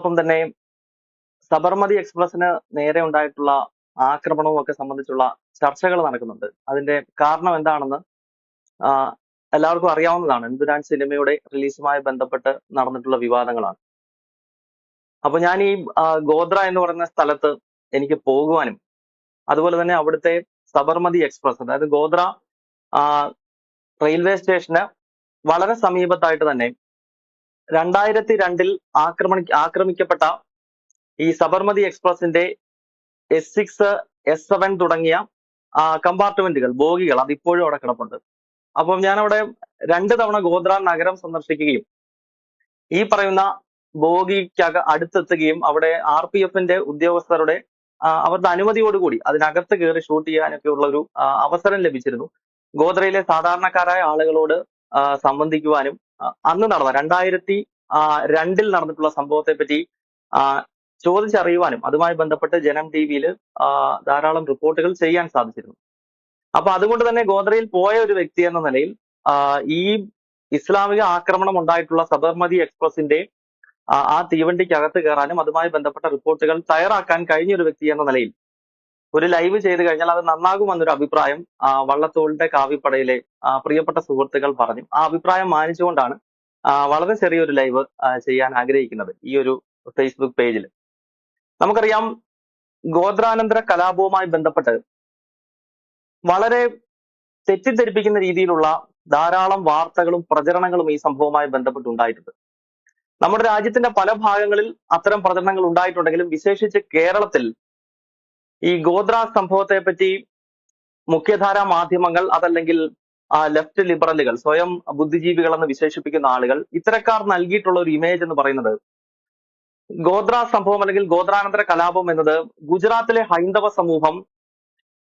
ഒപ്പം തന്നെ സബർമതി എക്സ്പ്രസിന് നേരെ ഉണ്ടായിട്ടുള്ള ആക്രമണവും ഒക്കെ സംബന്ധിച്ചുള്ള ചർച്ചകൾ നടക്കുന്നുണ്ട്. അതിന്റെ കാരണം എന്താണെന്ന് എല്ലാവർക്കും അറിയാവുന്നതാണ്. എന്തുരാൻ സിനിമയുടെ റിലീസുമായി ബന്ധപ്പെട്ട് നടന്നിട്ടുള്ള വിവാദങ്ങളാണ്. അപ്പൊ ഞാൻ ഈ ഗോദ്ര എന്ന് പറയുന്ന സ്ഥലത്ത് എനിക്ക് പോകുവാനും അതുപോലെ തന്നെ അവിടുത്തെ സബർമതി എക്സ്പ്രസ് അതായത് ഗോദ്ര റെയിൽവേ സ്റ്റേഷന് വളരെ സമീപത്തായിട്ട് തന്നെ രണ്ടായിരത്തി രണ്ടിൽ ആക്രമണി ആക്രമിക്കപ്പെട്ട ഈ സബർമതി എക്സ്പ്രസിന്റെ എസ് സിക്സ് എസ് സെവൻ തുടങ്ങിയ കമ്പാർട്ട്മെന്റുകൾ ബോഗികൾ അത് ഇപ്പോഴും അവിടെ കിടപ്പുണ്ട്. അപ്പം ഞാൻ അവിടെ രണ്ട് തവണ ഗോദ്ര നഗരം സന്ദർശിക്കുകയും ഈ പറയുന്ന ബോഗിക്കക അടുത്തെത്തുകയും അവിടെ ആർ പി എഫിന്റെ ഉദ്യോഗസ്ഥരുടെ അവരുടെ അനുമതിയോടുകൂടി അതിനകത്ത് കയറി ഷൂട്ട് ചെയ്യാനൊക്കെ ഉള്ള ഒരു അവസരം ലഭിച്ചിരുന്നു. ഗോദ്രയിലെ സാധാരണക്കാരായ ആളുകളോട് സംബന്ധിക്കുവാനും അന്ന് നടന്ന രണ്ടായിരത്തി രണ്ടിൽ നടന്നിട്ടുള്ള സംഭവത്തെ പറ്റി ചോദിച്ചറിയുവാനും അതുമായി ബന്ധപ്പെട്ട് ജനം ടി വിയിൽ ധാരാളം റിപ്പോർട്ടുകൾ ചെയ്യാൻ സാധിച്ചിരുന്നു. അപ്പൊ അതുകൊണ്ട് തന്നെ ഗോദ്രയിൽ പോയ ഒരു വ്യക്തി എന്ന നിലയിൽ ഈ ഇസ്ലാമിക ആക്രമണം ഉണ്ടായിട്ടുള്ള സബർമതി എക്സ്പ്രസിന്റെ ആ തീവണ്ടിക്കകത്ത് കയറാനും അതുമായി ബന്ധപ്പെട്ട റിപ്പോർട്ടുകൾ തയ്യാറാക്കാൻ കഴിഞ്ഞ ഒരു വ്യക്തി എന്ന നിലയിൽ ഒരു ലൈവ് ചെയ്ത് കഴിഞ്ഞാൽ അത് നന്നാകുമെന്നൊരു അഭിപ്രായം വള്ളത്തോളിന്റെ കാവ്യപ്പടയിലെ പ്രിയപ്പെട്ട സുഹൃത്തുക്കൾ പറഞ്ഞു. ആ അഭിപ്രായം മാനിച്ചുകൊണ്ടാണ് വളരെ ചെറിയൊരു ലൈവ് ചെയ്യാൻ ആഗ്രഹിക്കുന്നത് ഈ ഒരു ഫേസ്ബുക്ക് പേജിൽ നമുക്കറിയാം ഗോത്രാനന്തര കലാപവുമായി ബന്ധപ്പെട്ട് വളരെ തെറ്റിദ്ധരിപ്പിക്കുന്ന രീതിയിലുള്ള ധാരാളം വാർത്തകളും പ്രചരണങ്ങളും ഈ സംഭവവുമായി ബന്ധപ്പെട്ട് ഉണ്ടായിട്ടുണ്ട് നമ്മുടെ രാജ്യത്തിന്റെ പല ഭാഗങ്ങളിൽ അത്തരം പ്രചരണങ്ങൾ ഉണ്ടായിട്ടുണ്ടെങ്കിലും വിശേഷിച്ച് കേരളത്തിൽ ഈ ഗോത്ര സംഭവത്തെ പറ്റി മുഖ്യധാര മാധ്യമങ്ങൾ അതല്ലെങ്കിൽ ലെഫ്റ്റ് ലിബറലുകൾ സ്വയം ബുദ്ധിജീവികൾ എന്ന് വിശേഷിപ്പിക്കുന്ന ആളുകൾ ഇത്തരക്കാർ നൽകിയിട്ടുള്ള ഒരു ഇമേജ് എന്ന് പറയുന്നത് ഗോത്ര സംഭവം അല്ലെങ്കിൽ ഗോത്രാനന്തര കലാപം എന്നത് ഗുജറാത്തിലെ ഹൈന്ദവ സമൂഹം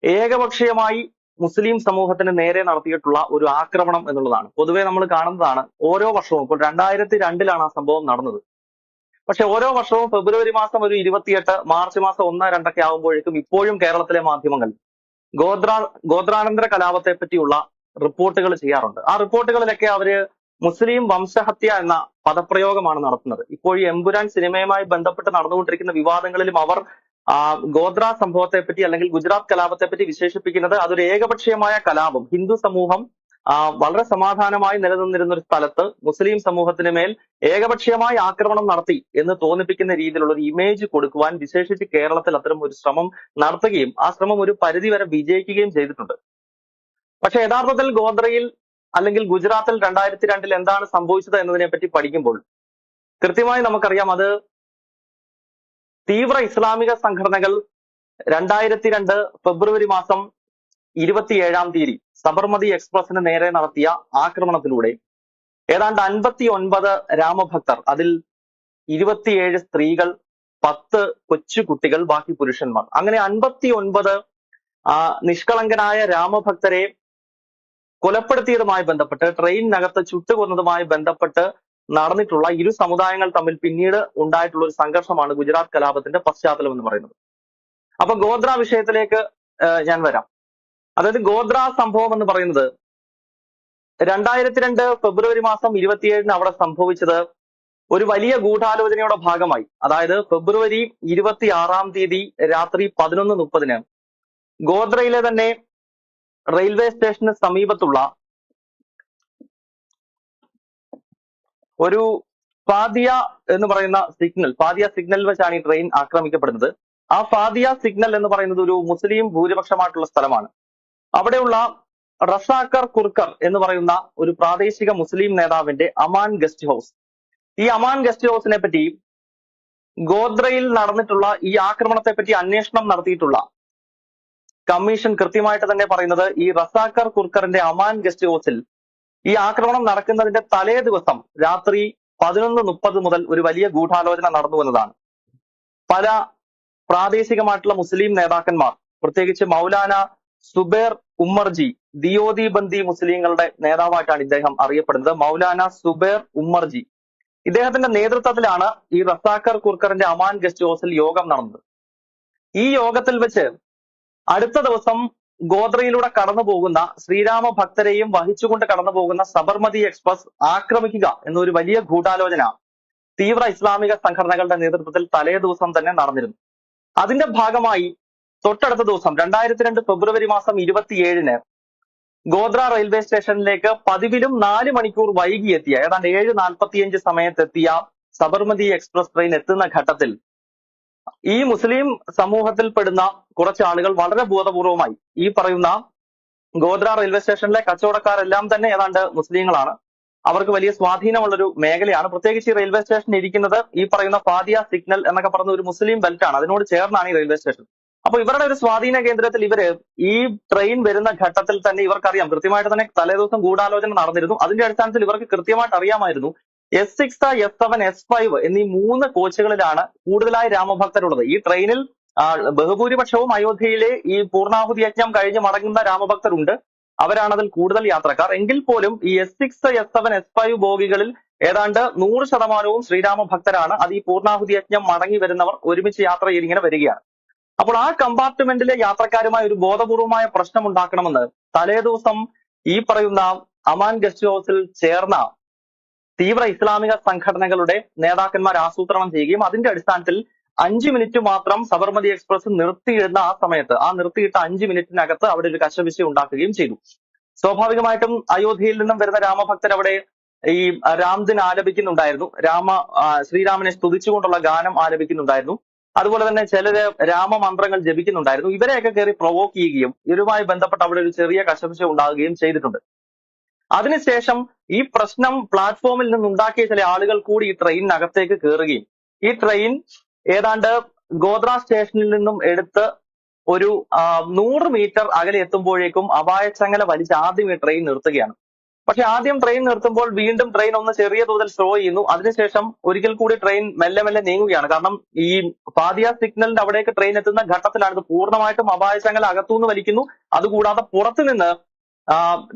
ഏകപക്ഷീയമായി മുസ്ലിം സമൂഹത്തിന് നേരെ നടത്തിയിട്ടുള്ള ഒരു ആക്രമണം എന്നുള്ളതാണ്. പൊതുവെ നമ്മൾ കാണുന്നതാണ് ഓരോ വർഷവും ഇപ്പോൾ രണ്ടായിരത്തി രണ്ടിലാണ് ആ സംഭവം നടന്നത്. പക്ഷെ ഓരോ വർഷവും ഫെബ്രുവരി മാസം ഒരു ഇരുപത്തിയെട്ട് മാർച്ച് മാസം ഒന്ന് രണ്ടൊക്കെ ആകുമ്പോഴേക്കും ഇപ്പോഴും കേരളത്തിലെ മാധ്യമങ്ങൾ ഗോത്ര ഗോത്രാനന്തര കലാപത്തെ പറ്റിയുള്ള റിപ്പോർട്ടുകൾ ചെയ്യാറുണ്ട്. ആ റിപ്പോർട്ടുകളിലൊക്കെ അവർ മുസ്ലിം വംശഹത്യ എന്ന പദപ്രയോഗമാണ് നടത്തുന്നത്. ഇപ്പോൾ ഈ എമ്പുരാൻ സിനിമയുമായി ബന്ധപ്പെട്ട് നടന്നുകൊണ്ടിരിക്കുന്ന വിവാദങ്ങളിലും അവർ ഗോത്ര സംഭവത്തെ പറ്റി അല്ലെങ്കിൽ ഗുജറാത്ത് കലാപത്തെ പറ്റി വിശേഷിപ്പിക്കുന്നത് അതൊരു ഏകപക്ഷീയമായ കലാപം. ഹിന്ദു സമൂഹം വളരെ സമാധാനമായി നിലനിന്നിരുന്ന ഒരു സ്ഥലത്ത് മുസ്ലിം സമൂഹത്തിന് മേൽ ഏകപക്ഷീയമായി ആക്രമണം നടത്തി എന്ന് തോന്നിപ്പിക്കുന്ന രീതിയിലുള്ള ഒരു ഇമേജ് കൊടുക്കുവാൻ വിശേഷിച്ച് കേരളത്തിൽ അത്തരം ഒരു ശ്രമം നടത്തുകയും ആ ശ്രമം ഒരു പരിധി വരെ വിജയിക്കുകയും ചെയ്തിട്ടുണ്ട്. പക്ഷെ യഥാർത്ഥത്തിൽ ഗോദ്രയിൽ അല്ലെങ്കിൽ ഗുജറാത്തിൽ രണ്ടായിരത്തി രണ്ടിൽ എന്താണ് സംഭവിച്ചത് എന്നതിനെ പറ്റി പഠിക്കുമ്പോൾ കൃത്യമായി നമുക്കറിയാം അത് തീവ്ര ഇസ്ലാമിക സംഘടനകൾ രണ്ടായിരത്തി രണ്ട് ഫെബ്രുവരി മാസം ഇരുപത്തിയേഴാം തീയതി സബർമതി എക്സ്പ്രസിന് നേരെ നടത്തിയ ആക്രമണത്തിലൂടെ ഏതാണ്ട് അൻപത്തി ഒൻപത് രാമഭക്തർ അതിൽ ഇരുപത്തിയേഴ് സ്ത്രീകൾ പത്ത് കൊച്ചു കുട്ടികൾ ബാക്കി പുരുഷന്മാർ. അങ്ങനെ അൻപത്തി ഒൻപത് നിഷ്കളങ്കനായ രാമഭക്തരെ കൊലപ്പെടുത്തിയതുമായി ബന്ധപ്പെട്ട് ട്രെയിനിനകത്ത് ചുട്ടുകൊന്നതുമായി ബന്ധപ്പെട്ട് നടന്നിട്ടുള്ള ഇരു സമുദായങ്ങൾ തമ്മിൽ പിന്നീട് ഉണ്ടായിട്ടുള്ള ഒരു സംഘർഷമാണ് ഗുജറാത്ത് കലാപത്തിന്റെ പശ്ചാത്തലം എന്ന് പറയുന്നത്. അപ്പൊ ഗോത്ര വിഷയത്തിലേക്ക് ഞാൻ വരാം. അതായത് ഗോത്ര സംഭവം എന്ന് പറയുന്നത് രണ്ടായിരത്തി രണ്ട് ഫെബ്രുവരി മാസം ഇരുപത്തിയേഴിന് അവിടെ സംഭവിച്ചത് ഒരു വലിയ ഗൂഢാലോചനയുടെ ഭാഗമായി. അതായത് ഫെബ്രുവരി ഇരുപത്തി ആറാം തീയതി രാത്രി പതിനൊന്ന് മുപ്പതിന് ഗോദ്രയിലെ തന്നെ റെയിൽവേ സ്റ്റേഷന് സമീപത്തുള്ള ഒരു ഫാദിയ എന്ന് പറയുന്ന സിഗ്നൽ ഫാദിയ സിഗ്നൽ വെച്ചാണ് ഈ ട്രെയിൻ ആക്രമിക്കപ്പെടുന്നത്. ആ ഫാദിയ സിഗ്നൽ എന്ന് പറയുന്നത് ഒരു മുസ്ലിം ഭൂരിപക്ഷമായിട്ടുള്ള സ്ഥലമാണ്. അവിടെയുള്ള റസാക്കർ കുർക്കർ എന്ന് പറയുന്ന ഒരു പ്രാദേശിക മുസ്ലിം നേതാവിന്റെ അമാൻ ഗസ്റ്റ് ഹൗസ്. ഈ അമാൻ ഗസ്റ്റ് ഹൗസിനെ പറ്റി ഗോദ്രയിൽ നടന്നിട്ടുള്ള ഈ ആക്രമണത്തെ പറ്റി അന്വേഷണം നടത്തിയിട്ടുള്ള കമ്മീഷൻ കൃത്യമായിട്ട് തന്നെ പറയുന്നത് ഈ റസാക്കർ കുർക്കറിന്റെ അമാൻ ഗസ്റ്റ് ഹൗസിൽ ഈ ആക്രമണം നടക്കുന്നതിന്റെ തലേ ദിവസം രാത്രി പതിനൊന്ന് മുപ്പത് മുതൽ ഒരു വലിയ ഗൂഢാലോചന നടന്നു എന്നതാണ്. പല പ്രാദേശികമായിട്ടുള്ള മുസ്ലിം നേതാക്കന്മാർ പ്രത്യേകിച്ച് മൗലാന സുബേർ ഉമ്മർജി ദിയോദി ബന്ദി മുസ്ലിങ്ങളുടെ നേതാവായിട്ടാണ് ഇദ്ദേഹം അറിയപ്പെടുന്നത്. മൗലാന സുബേർ ഉമ്മർജി. ഇദ്ദേഹത്തിന്റെ നേതൃത്വത്തിലാണ് ഈ റസാക്കർ കുർക്കറിന്റെ അമാൻ ഗസ്റ്റ് ഹൗസിൽ യോഗം നടന്നത്. ഈ യോഗത്തിൽ വെച്ച് അടുത്ത ദിവസം ഗോദ്രയിലൂടെ കടന്നു പോകുന്ന ശ്രീരാമ ഭക്തരെയും വഹിച്ചുകൊണ്ട് കടന്നു പോകുന്ന സബർമതി എക്സ്പ്രസ് ആക്രമിക്കുക എന്നൊരു വലിയ ഗൂഢാലോചന തീവ്ര ഇസ്ലാമിക സംഘടനകളുടെ നേതൃത്വത്തിൽ തലേ ദിവസം തന്നെ നടന്നിരുന്നു. അതിന്റെ ഭാഗമായി തൊട്ടടുത്ത ദിവസം രണ്ടായിരത്തി രണ്ട് ഫെബ്രുവരി മാസം ഇരുപത്തിയേഴിന് ഗോദ്ര റെയിൽവേ സ്റ്റേഷനിലേക്ക് പതിവിലും നാല് മണിക്കൂർ വൈകി എത്തിയ ഏതാണ്ട് ഏഴ് നാൽപ്പത്തിയഞ്ച് സമയത്തെത്തിയ സബർമതി എക്സ്പ്രസ് ട്രെയിൻ എത്തുന്ന ഘട്ടത്തിൽ ഈ മുസ്ലിം സമൂഹത്തിൽപ്പെടുന്ന കുറച്ച് ആളുകൾ വളരെ ബോധപൂർവമായി ഈ പറയുന്ന ഗോദ്ര റെയിൽവേ സ്റ്റേഷനിലെ കച്ചവടക്കാരെല്ലാം തന്നെ ഏതാണ്ട് മുസ്ലിങ്ങളാണ്. അവർക്ക് വലിയ സ്വാധീനമുള്ളൊരു മേഖലയാണ്. പ്രത്യേകിച്ച് ഈ റെയിൽവേ സ്റ്റേഷൻ ഇരിക്കുന്നത് ഈ പറയുന്ന ഫാദിയ സിഗ്നൽ എന്നൊക്കെ പറഞ്ഞ ഒരു മുസ്ലിം ബെൽറ്റ് ആണ് അതിനോട് ചേർന്നാണ് ഈ റെയിൽവേ സ്റ്റേഷൻ. അപ്പൊ ഇവരുടെ ഒരു സ്വാധീന കേന്ദ്രത്തിൽ ഇവർ ഈ ട്രെയിൻ വരുന്ന ഘട്ടത്തിൽ തന്നെ ഇവർക്കറിയാം. കൃത്യമായിട്ട് തന്നെ തലേദിവസം ഗൂഢാലോചന നടന്നിരുന്നു. അതിന്റെ അടിസ്ഥാനത്തിൽ ഇവർക്ക് കൃത്യമായിട്ട് അറിയാമായിരുന്നു. S six S seven S five എന്നീ മൂന്ന് കോച്ചുകളിലാണ് കൂടുതലായി രാമഭക്തരുള്ളത്. ഈ ട്രെയിനിൽ ബഹുഭൂരിപക്ഷവും അയോധ്യയിലെ ഈ പൂർണാഹുതി യജ്ഞം കഴിഞ്ഞ് മടങ്ങുന്ന രാമഭക്തരുണ്ട്. അവരാണ് അതിൽ കൂടുതൽ യാത്രക്കാർ. എങ്കിൽ പോലും ഈ S six S seven S five ബോഗികളിൽ ഏതാണ്ട് നൂറ് ശതമാനവും ശ്രീരാമ ഭക്തരാണ് അത് ഈ പൂർണാഹുതി യജ്ഞം മടങ്ങി വരുന്നവർ ഒരുമിച്ച് യാത്ര ചെയ്തിങ്ങനെ വരികയാണ്. അപ്പോൾ ആ കമ്പാർട്ട്മെന്റിലെ യാത്രക്കാരുമായി ഒരു ബോധപൂർവമായ പ്രശ്നം ഉണ്ടാക്കണമെന്ന് തലേ ദിവസം ഈ പറയുന്ന അമാൻ ഗസ്റ്റ് ഹൗസിൽ ചേർന്ന തീവ്ര ഇസ്ലാമിക സംഘടനകളുടെ നേതാക്കന്മാർ ആസൂത്രണം ചെയ്യുകയും അതിന്റെ അടിസ്ഥാനത്തിൽ അഞ്ച് മിനിറ്റ് മാത്രം സബർമതി എക്സ്പ്രസ് നിർത്തിയിടുന്ന ആ സമയത്ത് ആ നിർത്തിയിട്ട അഞ്ച് മിനിറ്റിനകത്ത് അവിടെ ഒരു കശവിശ ഉണ്ടാക്കുകയും ചെയ്തു. സ്വാഭാവികമായിട്ടും അയോധ്യയിൽ നിന്നും വരുന്ന രാമഭക്തർ അവിടെ ഈ രാംദിൻ ആലപിക്കുന്നുണ്ടായിരുന്നു. രാമ ശ്രീരാമനെ സ്തുതിച്ചുകൊണ്ടുള്ള ഗാനം ആലപിക്കുന്നുണ്ടായിരുന്നു. അതുപോലെ തന്നെ ചിലര് രാമമന്ത്രങ്ങൾ ജപിക്കുന്നുണ്ടായിരുന്നു. ഇവരെയൊക്കെ കയറി പ്രൊവോക്ക് ചെയ്യുകയും ഇവരുമായി ബന്ധപ്പെട്ട് അവിടെ ഒരു ചെറിയ കശപിശ ഉണ്ടാകുകയും ചെയ്തിട്ടുണ്ട്. അതിനുശേഷം ഈ പ്രശ്നം പ്ലാറ്റ്ഫോമിൽ നിന്നുണ്ടാക്കിയ ചില ആളുകൾ കൂടി ഈ ട്രെയിനിനകത്തേക്ക് കയറുകയും ഈ ട്രെയിൻ ഏതാണ്ട് ഗോദ്ര സ്റ്റേഷനിൽ നിന്നും എടുത്ത് ഒരു നൂറ് മീറ്റർ അകലെ എത്തുമ്പോഴേക്കും അപായച്ചങ്ങല വലിച്ച് ആദ്യം ഈ ട്രെയിൻ നിർത്തുകയാണ്. പക്ഷെ ആദ്യം ട്രെയിൻ നിർത്തുമ്പോൾ വീണ്ടും ട്രെയിൻ ഒന്ന് ചെറിയ തോതിൽ സ്ലോ ചെയ്യുന്നു. അതിനുശേഷം ഒരിക്കൽ കൂടി ട്രെയിൻ മെല്ലെ മെല്ലെ നീങ്ങുകയാണ്. കാരണം ഈ പാതിയ സിഗ്നലിന്റെ അവിടേക്ക് ട്രെയിൻ എത്തുന്ന ഘട്ടത്തിലാണ് ഇത് പൂർണമായിട്ടും അപായച്ചങ്ങല അകത്തുനിന്ന് വലിക്കുന്നു. അതുകൂടാതെ പുറത്തുനിന്ന്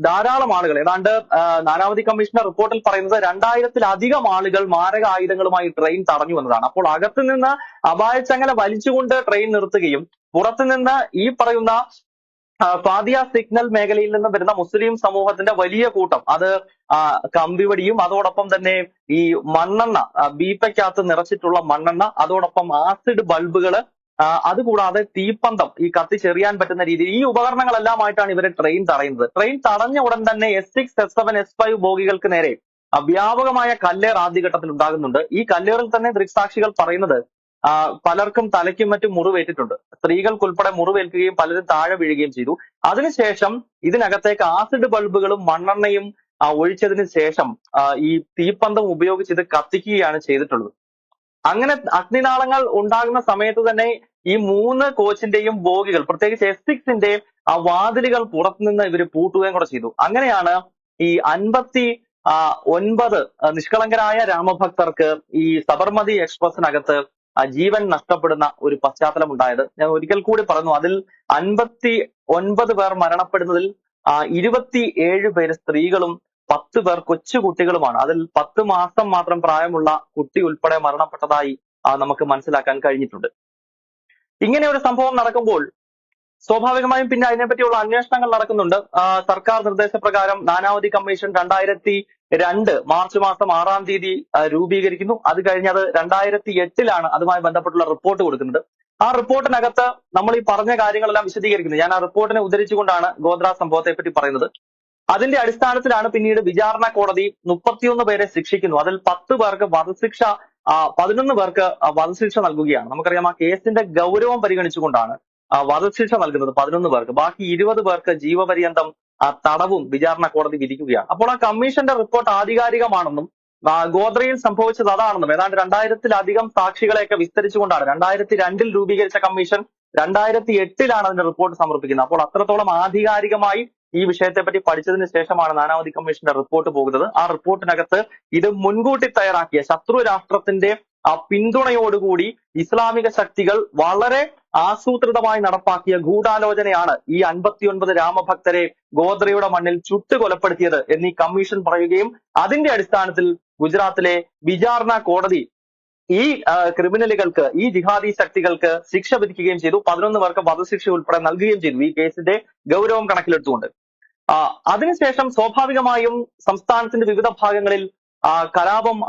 ധാരാളം ആളുകൾ ഏതാണ്ട് നാനാവധി കമ്മീഷണർ റിപ്പോർട്ടിൽ പറയുന്നത് രണ്ടായിരത്തിലധികം ആളുകൾ മാരക ആയുധങ്ങളുമായി ട്രെയിൻ തടഞ്ഞു എന്നതാണ്. അപ്പോൾ അകത്തുനിന്ന് അപായച്ചങ്ങല വലിച്ചുകൊണ്ട് ട്രെയിൻ നിർത്തുകയും പുറത്തുനിന്ന് ഈ പറയുന്ന ഫാദിയ സിഗ്നൽ മേഖലയിൽ നിന്ന് വരുന്ന മുസ്ലിം സമൂഹത്തിന്റെ വലിയ കൂട്ടം. അത് കമ്പിവടിയും അതോടൊപ്പം തന്നെ ഈ മണ്ണെണ്ണ ബീപ്പയ്ക്കകത്ത് നിറച്ചിട്ടുള്ള മണ്ണെണ്ണ അതോടൊപ്പം ആസിഡ് ബൾബുകൾ അതുകൂടാതെ തീപ്പന്തം ഈ കത്തിച്ചെറിയാൻ പറ്റുന്ന രീതിയിൽ ഈ ഉപകരണങ്ങളെല്ലാമായിട്ടാണ് ഇവരെ ട്രെയിൻ തടയുന്നത്. ട്രെയിൻ തടഞ്ഞ ഉടൻ തന്നെ S six S seven S five ബോഗികൾക്ക് നേരെ വ്യാപകമായ കല്ലേർ ആദ്യഘട്ടത്തിൽ ഉണ്ടാകുന്നുണ്ട് ഈ കല്ലേറിൽ തന്നെ ദൃക്സാക്ഷികൾ പറയുന്നത് പലർക്കും തലയ്ക്കും മറ്റും മുറിവേറ്റിട്ടുണ്ട്. സ്ത്രീകൾക്കുൾപ്പെടെ മുറിവേൽക്കുകയും പലരും താഴെ വീഴുകയും ചെയ്തു. അതിനുശേഷം ഇതിനകത്തേക്ക് ആസിഡ് ബൾബുകളും മണ്ണെണ്ണയും ഒഴിച്ചതിന് ശേഷം ഈ തീപ്പന്തം ഉപയോഗിച്ച് ഇത് കത്തിക്കുകയാണ് ചെയ്തിട്ടുള്ളത്. അങ്ങനെ അഗ്നിനാളങ്ങൾ ഉണ്ടാകുന്ന സമയത്ത് തന്നെ ഈ മൂന്ന് കോച്ചിന്റെയും ബോഗികൾ പ്രത്യേകിച്ച് എസ് സിക്സിന്റെ ആ വാതിലുകൾ പുറത്തുനിന്ന് ഇവർ പൂട്ടുകയും കൂടെ ചെയ്തു. അങ്ങനെയാണ് ഈ അൻപത്തി ഒൻപത് നിഷ്കളങ്കരായ രാമഭക്തർക്ക് ഈ സബർമതി എക്സ്പ്രസിനകത്ത് ആ, ജീവൻ നഷ്ടപ്പെടുന്ന ഒരു പശ്ചാത്തലം ഉണ്ടായത്. ഞാൻ ഒരിക്കൽ കൂടി പറഞ്ഞു അതിൽ അൻപത്തി ഒൻപത് പേർ മരണപ്പെടുന്നതിൽ ആ, ഇരുപത്തി ഏഴ് പേര് സ്ത്രീകളും പത്ത് പേർ കൊച്ചു കുട്ടികളുമാണ്. അതിൽ പത്ത് മാസം മാത്രം പ്രായമുള്ള കുട്ടി ഉൾപ്പെടെ മരണപ്പെട്ടതായി നമുക്ക് മനസ്സിലാക്കാൻ കഴിഞ്ഞിട്ടുണ്ട്. ഇങ്ങനെ ഒരു സംഭവം നടക്കുമ്പോൾ സ്വാഭാവികമായും പിന്നെ അതിനെപ്പറ്റിയുള്ള അന്വേഷണങ്ങൾ നടക്കുന്നുണ്ട്. സർക്കാർ നിർദ്ദേശപ്രകാരം നാനാവധി കമ്മീഷൻ രണ്ടായിരത്തി രണ്ട് മാർച്ച് മാസം ആറാം തീയതി രൂപീകരിക്കുന്നു. അത് കഴിഞ്ഞത് രണ്ടായിരത്തി എട്ടിലാണ് അതുമായി ബന്ധപ്പെട്ടുള്ള റിപ്പോർട്ട് കൊടുക്കുന്നത്. ആ റിപ്പോർട്ടിനകത്ത് നമ്മൾ ഈ പറഞ്ഞ കാര്യങ്ങളെല്ലാം വിശദീകരിക്കുന്നത് ഞാൻ ആ റിപ്പോർട്ടിനെ ഉദ്ധരിച്ചുകൊണ്ടാണ് ഗോദ്ര സംഭവത്തെ പറ്റി പറയുന്നത്. അതിന്റെ അടിസ്ഥാനത്തിലാണ് പിന്നീട് വിചാരണ കോടതി മുപ്പത്തിയൊന്ന് പേരെ ശിക്ഷിക്കുന്നു. അതിൽ പത്ത് പേർക്ക് വധശിക്ഷ പതിനൊന്ന് പേർക്ക് വധശിക്ഷ നൽകുകയാണ്. നമുക്കറിയാം ആ കേസിന്റെ ഗൗരവം പരിഗണിച്ചുകൊണ്ടാണ് വധശിക്ഷ നൽകുന്നത് പതിനൊന്ന് പേർക്ക്. ബാക്കി ഇരുപത് പേർക്ക് ജീവപര്യന്തം ആ, തടവും വിചാരണ കോടതി വിധിക്കുകയാണ്. അപ്പോൾ ആ കമ്മീഷന്റെ റിപ്പോർട്ട് ആധികാരികമാണെന്നും ഗോദ്രയിൽ സംഭവിച്ചത് അതാണെന്നും ഏതാണ്ട് രണ്ടായിരത്തിലധികം സാക്ഷികളെയൊക്കെ വിസ്തരിച്ചുകൊണ്ടാണ്. രണ്ടായിരത്തി രണ്ടിൽ രൂപീകരിച്ച കമ്മീഷൻ രണ്ടായിരത്തി എട്ടിലാണ് അതിന്റെ റിപ്പോർട്ട് സമർപ്പിക്കുന്നത്. അപ്പോൾ അത്രത്തോളം ആധികാരികമായി ഈ വിഷയത്തെപ്പറ്റി പഠിച്ചതിന് ശേഷമാണ് നാനാവധി കമ്മീഷന്റെ റിപ്പോർട്ട് പോകുന്നത്. ആ റിപ്പോർട്ടിനകത്ത് ഇത് മുൻകൂട്ടി തയ്യാറാക്കിയ ശത്രു രാഷ്ട്രത്തിന്റെ പിന്തുണയോടുകൂടി ഇസ്ലാമിക ശക്തികൾ വളരെ ആസൂത്രിതമായി നടപ്പാക്കിയ ഗൂഢാലോചനയാണ് ഈ അൻപത്തിയൊൻപത് രാമഭക്തരെ ഗോദ്രയുടെ മണ്ണിൽ ചുട്ടു കൊലപ്പെടുത്തിയത് എന്നീ കമ്മീഷൻ പറയുകയും അതിന്റെ അടിസ്ഥാനത്തിൽ ഗുജറാത്തിലെ വിചാരണ കോടതി ഈ ക്രിമിനലുകൾക്ക് ഈ ജിഹാദി ശക്തികൾക്ക് ശിക്ഷ വിധിക്കുകയും ചെയ്തു. പതിനൊന്ന് പേർക്ക് വധശിക്ഷ ഉൾപ്പെടെ നൽകുകയും ചെയ്തു. ഈ കേസിന്റെ ഗൗരവം കണക്കിലെടുത്തുകൊണ്ട്. അതിനുശേഷം സ്വാഭാവികമായും സംസ്ഥാനത്തിന്റെ വിവിധ ഭാഗങ്ങളിൽ കലാപം